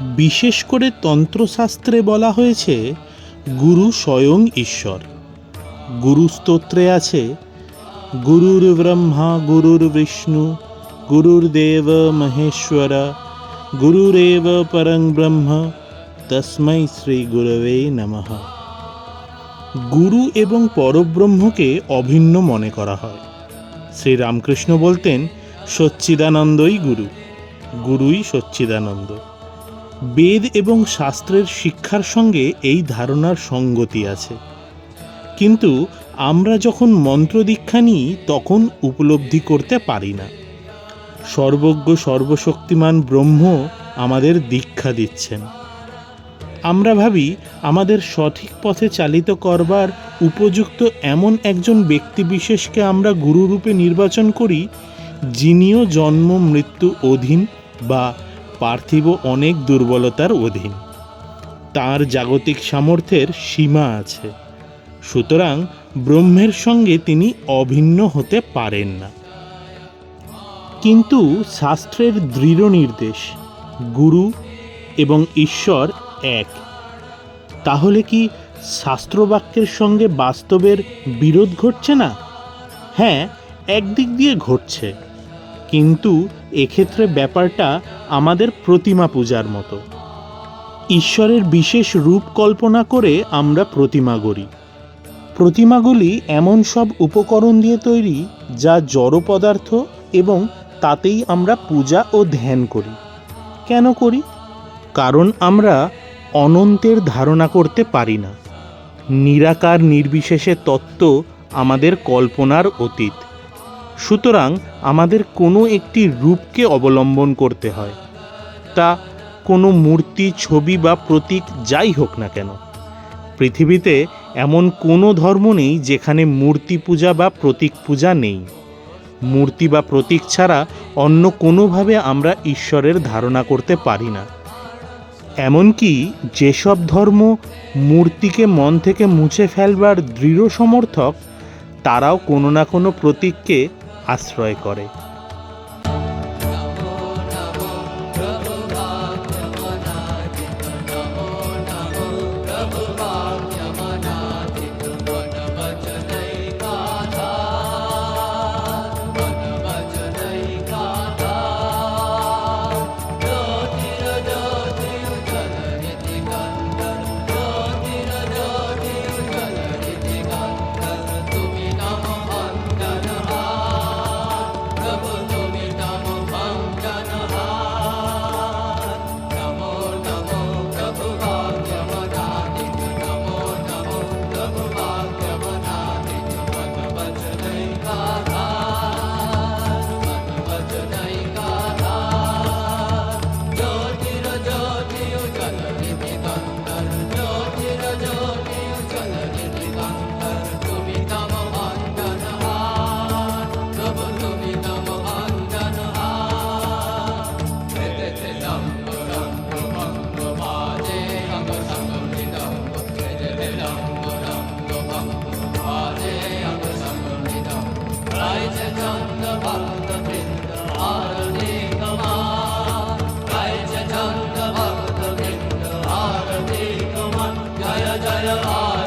বিশেষ করে তন্ত্রশাস্ত্রে বলা হয়েছে, গুরু স্বয়ং ঈশ্বর। গুরু স্তোত্রে আছে, গুরুর ব্রহ্মা, গুরুর বিষ্ণু গুরুর্দেব মহেশ্বর, গুরুরেব পরং ব্রহ্ম, তস্মৈ শ্রী গুরবে নমঃ। গুরু এবং পরব্রহ্মকে অভিন্ন মনে করা হয়। শ্রী রামকৃষ্ণ বলতেন, সচ্চিদানন্দই গুরু, গুরুই সচ্চিদানন্দ। বেদ এবং শাস্ত্রের শিক্ষার সঙ্গে এই ধারণার সঙ্গতি আছে। কিন্তু আমরা যখন মন্ত্র দীক্ষা নিই, তখন উপলব্ধি করতে পারি না। সর্বজ্ঞ সর্বশক্তিমান ব্রহ্ম আমাদের দীক্ষা দিচ্ছেন। আমরা ভাবি, আমাদের সঠিক পথে চালিত করবার উপযুক্ত এমন একজন ব্যক্তিবিশেষকে আমরা গুরুরূপে নির্বাচন করি, যিনিও জন্ম, মৃত্যু, অধীন বা পার্থিব অনেক দুর্বলতার অধীন। তার জাগতিক সামর্থ্যের সীমা আছে। সুতরাং ব্রহ্মের সঙ্গে তিনি অভিন্ন হতে পারেন না। কিন্তু শাস্ত্রের দৃঢ় নির্দেশ, গুরু এবং ঈশ্বর এক। তাহলে কি শাস্ত্রবাক্যের সঙ্গে বাস্তবের বিরোধ ঘটছে না? হ্যাঁ একদিক দিয়ে ঘটছে। কিন্তু এক্ষেত্রে ব্যাপারটা আমাদের প্রতিমা পূজার মতো। ঈশ্বরের বিশেষ রূপ কল্পনা করে আমরা প্রতিমা গড়ি। প্রতিমাগুলি এমন সব উপকরণ দিয়ে তৈরি যা জড় পদার্থ এবং তাতেই আমরা পূজা ও ধ্যান করি। কেন করি? কারণ আমরা অনন্তের ধারণা করতে পারি না। নিরাকার নির্বিশেষে তত্ত্ব আমাদের কল্পনার অতীত। সুতরাং আমাদের কোনো একটি রূপকে অবলম্বন করতে হয়। তা কোনো মূর্তি, ছবি বা প্রতীক যাই হোক না কেন। পৃথিবীতে এমন কোনো ধর্ম নেই যেখানে মূর্তি পূজা বা প্রতীক পূজা নেই। মূর্তি বা প্রতীক ছাড়া অন্য কোনোভাবে আমরা ঈশ্বরের ধারণা করতে পারি না। এমনকি যেসব ধর্ম মূর্তিকে মন থেকে মুছে ফেলবার দৃঢ় সমর্থক, তারাও কোনো না কোনো প্রতীককে আশ্রয় করে। Bayram